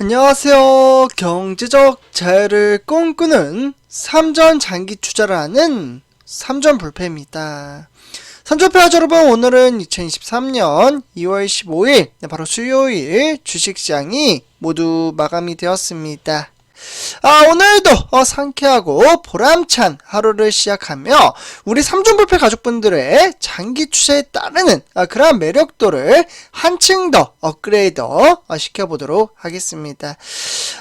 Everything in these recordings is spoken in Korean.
안녕하세요. 경제적 자유를 꿈꾸는 삼전 장기 투자를 하는 삼전 불패입니다. 삼전패 여러분 오늘은 2023년 2월 15일 네, 바로 수요일 주식시장이 모두 마감이 되었습니다. 아, 오늘도 어, 상쾌하고 보람찬 하루를 시작하며 우리 삼중불패 가족분들의 장기 투자에 따르는 아, 그러한 매력도를 한층 더 업그레이드 어, 시켜보도록 하겠습니다.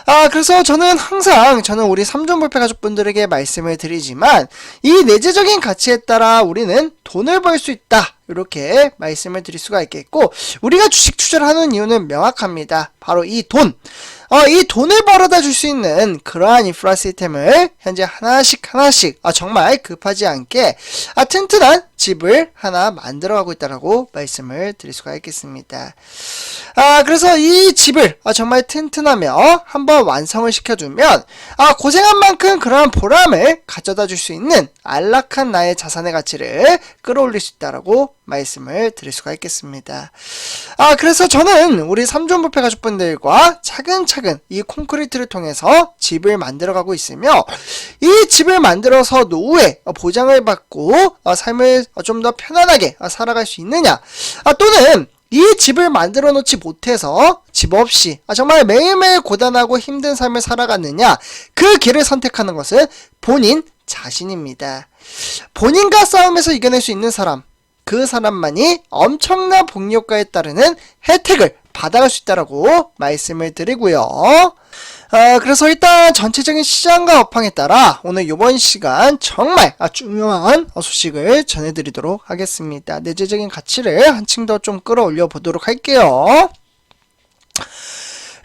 아, 그래서 저는 항상 저는 우리 삼중불패 가족분들에게 말씀을 드리지만 이 내재적인 가치에 따라 우리는 돈을 벌 수 있다. 이렇게 말씀을 드릴 수가 있겠고 우리가 주식 투자를 하는 이유는 명확합니다. 바로 이 돈. 어, 이 돈을 벌어다 줄 수 있는 그러한 인프라 시스템을 현재 하나씩 하나씩 아, 정말 급하지 않게 아, 튼튼한 집을 하나 만들어가고 있다라고 말씀을 드릴 수가 있겠습니다. 아, 그래서 이 집을 아, 정말 튼튼하며 한번 완성을 시켜두면 아, 고생한 만큼 그러한 보람을 가져다 줄 수 있는 안락한 나의 자산의 가치를 끌어올릴 수 있다라고 말씀을 드릴 수가 있겠습니다. 아, 그래서 저는 우리 삼존부패 가족분들과 차근차근 이 콘크리트를 통해서 집을 만들어가고 있으며 이 집을 만들어서 노후에 보장을 받고 어, 삶을 좀 더 편안하게 살아갈 수 있느냐 아, 또는 이 집을 만들어 놓지 못해서 집 없이 아, 정말 매일매일 고단하고 힘든 삶을 살아갔느냐 그 길을 선택하는 것은 본인 자신입니다. 본인과 싸움에서 이겨낼 수 있는 사람 그 사람만이 엄청난 복리효과에 따르는 혜택을 받아갈 수 있다라고 말씀을 드리고요. 어, 그래서 일단 전체적인 시장과 업황에 따라 오늘 이번 시간 정말 중요한 소식을 전해드리도록 하겠습니다. 내재적인 가치를 한층 더 좀 끌어올려 보도록 할게요.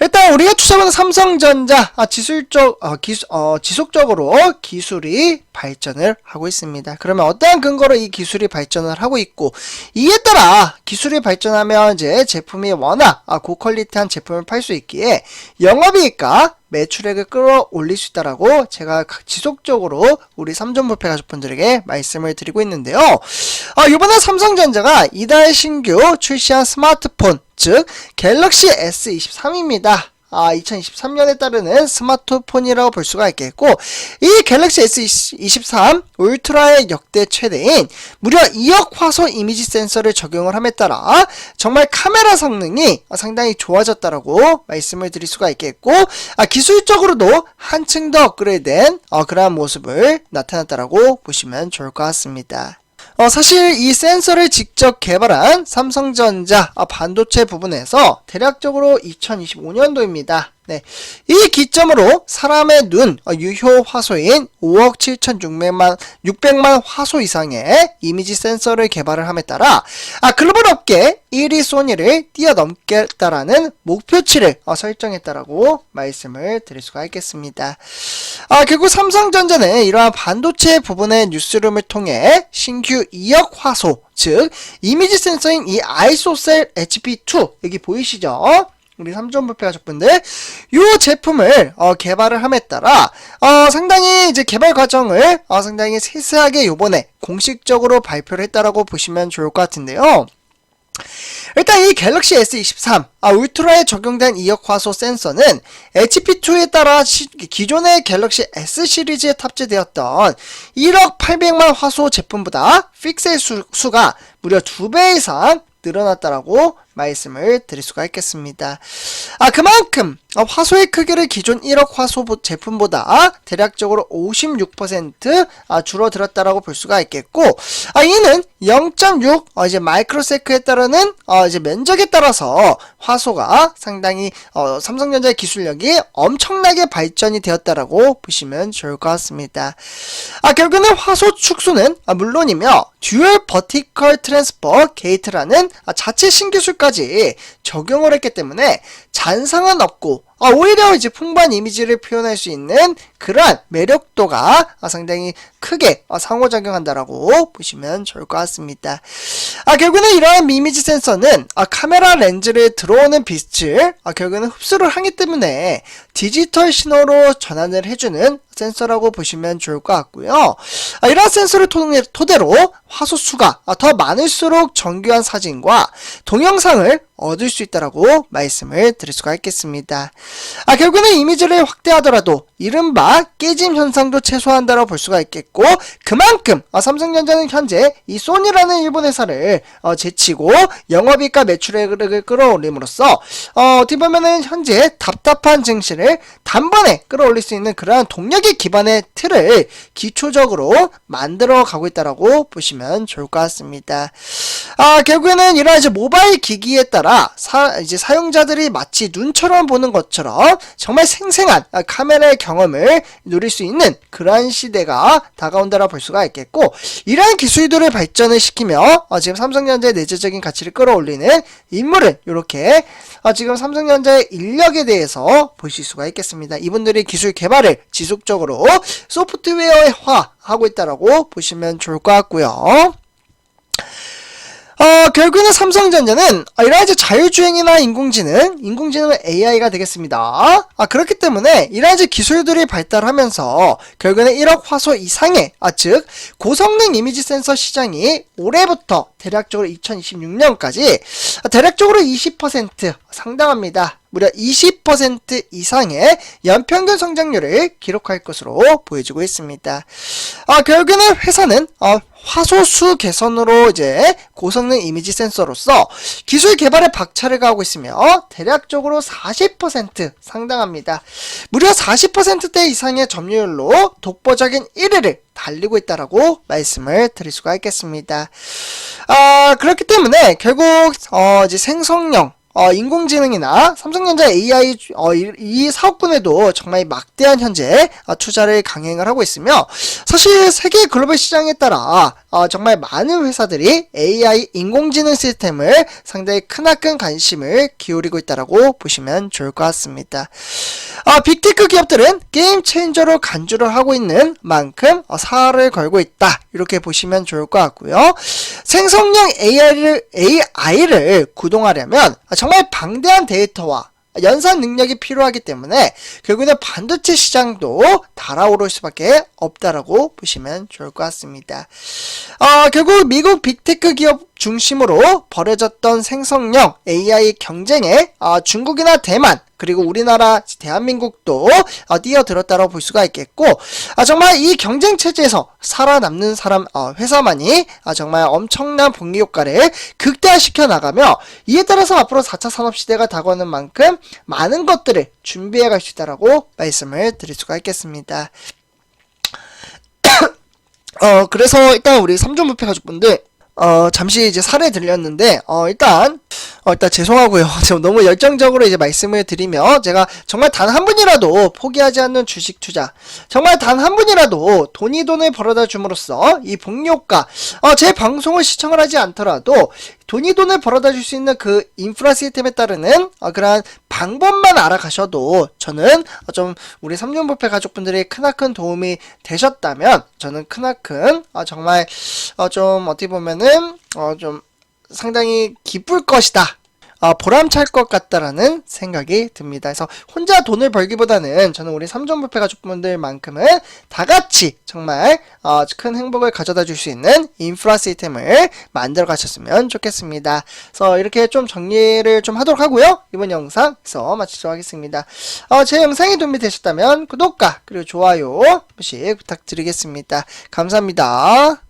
일단 우리가 투자하는 삼성전자 아, 지술적 어, 기수, 어, 지속적으로 기술이 발전을 하고 있습니다. 그러면 어떠한 근거로 이 기술이 발전을 하고 있고 이에 따라 기술이 발전하면 이제 제품이 워낙 아, 고퀄리티한 제품을 팔 수 있기에 영업이익과 매출액을 끌어올릴 수 있다라고 제가 지속적으로 우리 삼전부패 가족분들에게 말씀을 드리고 있는데요. 아, 이번에 삼성전자가 이달 신규 출시한 스마트폰 즉 갤럭시 S23입니다. 아, 2023년에 따르는 스마트폰이라고 볼 수가 있겠고 이 갤럭시 S23 울트라의 역대 최대인 무려 2억 화소 이미지 센서를 적용을 함에 따라 정말 카메라 성능이 상당히 좋아졌다라고 말씀을 드릴 수가 있겠고 아, 기술적으로도 한층 더 업그레이드된 어, 그러한 모습을 나타났다라고 보시면 좋을 것 같습니다. 어, 사실 이 센서를 직접 개발한 삼성전자 아, 반도체 부분에서 대략적으로 2025년도입니다. 네. 이 기점으로 사람의 눈 어, 유효 화소인 5억 7,600만 600만 화소 이상의 이미지 센서를 개발을 함에 따라 아, 글로벌 업계 1위 소니를 뛰어넘겠다라는 목표치를 어, 설정했다라고 말씀을 드릴 수가 있겠습니다. 아, 결국 삼성전자는 이러한 반도체 부분의 뉴스룸을 통해 신규 2억 화소 즉 이미지 센서인 이 아이소셀 HP2 여기 보이시죠? 우리 삼존부패 가족분들 이 제품을 어, 개발을 함에 따라 어, 상당히 이제 개발 과정을 어, 상당히 세세하게 요번에 공식적으로 발표를 했다라고 보시면 좋을 것 같은데요. 일단 이 갤럭시 S23 아, 울트라에 적용된 2억 화소 센서는 HP2에 따라 시, 기존의 갤럭시 S 시리즈에 탑재되었던 1억 800만 화소 제품보다 픽셀 수, 수가 무려 2배 이상 늘어났다라고 말씀을 드릴 수가 있겠습니다. 아, 그만큼 화소의 크기를 기존 1억 화소 제품보다 대략적으로 56% 아, 줄어들었다라고 볼 수가 있겠고, 아, 이는 0.6 어, 이제 마이크로세크에 따르는 어, 이제 면적에 따라서 화소가 상당히 어, 삼성전자의 기술력이 엄청나게 발전이 되었다라고 보시면 좋을 것 같습니다. 아, 결국은 화소 축소는 아, 물론이며 듀얼 버티컬 트랜스퍼 게이트라는 아, 자체 신기술 까지 적용을 했기 때문에 잔상은 없고 아, 오히려 이제 풍부한 이미지를 표현할 수 있는 그러한 매력도가 아, 상당히 크게 아, 상호작용한다라고 보시면 좋을 것 같습니다. 아, 결국에는 이러한 이미지 센서는 아, 카메라 렌즈를 들어오는 빛을 아, 결국에는 흡수를 하기 때문에 디지털 신호로 전환을 해주는 센서라고 보시면 좋을 것 같고요. 아, 이러한 센서를 토대로 화소 수가 아, 더 많을수록 정교한 사진과 동영상을 얻을 수 있다라고 말씀을 드릴 수가 있겠습니다. 아, 결국에는 이미지를 확대하더라도 이른바 깨짐 현상도 최소화한다고 볼 수가 있겠고 그만큼 어, 삼성전자는 현재 이 소니라는 일본 회사를 어, 제치고 영업이익과 매출액을 끌어올림으로써 어, 어떻게 보면은 현재 답답한 증시를 단번에 끌어올릴 수 있는 그러한 동력의 기반의 틀을 기초적으로 만들어 가고 있다라고 보시면 좋을 것 같습니다. 아, 결국에는 이러한 이제 모바일 기기에 따라 사, 이제 사용자들이 마치 눈처럼 보는 것처럼 정말 생생한 아, 카메라의 경험을 누릴 수 있는 그러한 시대가 다가온다라 볼 수가 있겠고 이러한 기술들을 발전을 시키며 어, 지금 삼성전자의 내재적인 가치를 끌어올리는 인물은 이렇게 어, 지금 삼성전자의 인력에 대해서 보실 수가 있겠습니다. 이분들이 기술 개발을 지속적으로 소프트웨어화 하고 있다라고 보시면 좋을 것 같고요. 어, 결국에는 삼성전자는 아, 이러한 자율주행이나 인공지능, 인공지능은 AI가 되겠습니다. 아, 그렇기 때문에 이러한 기술들이 발달하면서 결국에는 1억 화소 이상의, 아, 즉, 고성능 이미지 센서 시장이 올해부터 대략적으로 2026년까지 아, 대략적으로 20% 상당합니다. 무려 20% 이상의 연평균 성장률을 기록할 것으로 보여지고 있습니다. 아, 결국에는 회사는 어, 화소수 개선으로 이제 고성능 이미지 센서로서 기술 개발에 박차를 가하고 있으며 대략적으로 40% 상당합니다. 무려 40%대 이상의 점유율로 독보적인 1위를 달리고 있다라고 말씀을 드릴 수가 있겠습니다. 아, 그렇기 때문에 결국 어, 이제 생성형 어, 인공지능이나 삼성전자 AI 어, 이, 이 사업군에도 정말 막대한 현재 어, 투자를 강행을 하고 있으며 사실 세계 글로벌 시장에 따라 어, 정말 많은 회사들이 AI 인공지능 시스템을 상당히 크나큰 관심을 기울이고 있다라고 보시면 좋을 것 같습니다. 어, 빅테크 기업들은 게임 체인저로 간주를 하고 있는 만큼 어, 사활을 걸고 있다 이렇게 보시면 좋을 것 같고요. 생성형 AI를 AI를 구동하려면 정말 방대한 데이터와 연산 능력이 필요하기 때문에 결국에는 반도체 시장도 달아오를 수밖에 없다라고 보시면 좋을 것 같습니다. 어, 결국 미국 빅테크 기업 중심으로 벌어졌던 생성형 AI 경쟁에 어, 중국이나 대만 그리고 우리나라 대한민국도 어, 뛰어들었다고 볼 수가 있겠고 아, 정말 이 경쟁 체제에서 살아남는 사람 어, 회사만이 아, 정말 엄청난 복리 효과를 극대화시켜 나가며 이에 따라서 앞으로 4차 산업 시대가 다가오는 만큼 많은 것들을 준비해 갈 수 있다라고 말씀을 드릴 수가 있겠습니다. 어 그래서 일단 우리 삼종부패 가족분들 어 잠시 이제 사례 들렸는데 어 일단 어, 일단 죄송하고요. 제가 너무 열정적으로 이제 말씀을 드리며 제가 정말 단 한 분이라도 포기하지 않는 주식 투자, 정말 단 한 분이라도 돈이 돈을 벌어다 줌으로써 이 복리효과, 어, 제 방송을 시청을 하지 않더라도 돈이 돈을 벌어다 줄 수 있는 그 인프라 시스템에 따르는 어, 그러한 방법만 알아가셔도 저는 어, 좀 우리 삼륜부패 가족분들이 크나큰 도움이 되셨다면 저는 크나큰 어, 정말 어, 좀 어떻게 보면은 어, 좀 상당히 기쁠 것이다. 어, 보람찰 것 같다라는 생각이 듭니다. 그래서 혼자 돈을 벌기보다는 저는 우리 삼전부패 가족분들만큼은 다 같이 정말 어, 큰 행복을 가져다 줄 수 있는 인프라 시스템을 만들어 가셨으면 좋겠습니다. 그래서 이렇게 좀 정리를 좀 하도록 하고요. 이번 영상에서 마치도록 하겠습니다. 어, 제 영상이 도움이 되셨다면 구독과 그리고 좋아요 한 번씩 부탁드리겠습니다. 감사합니다.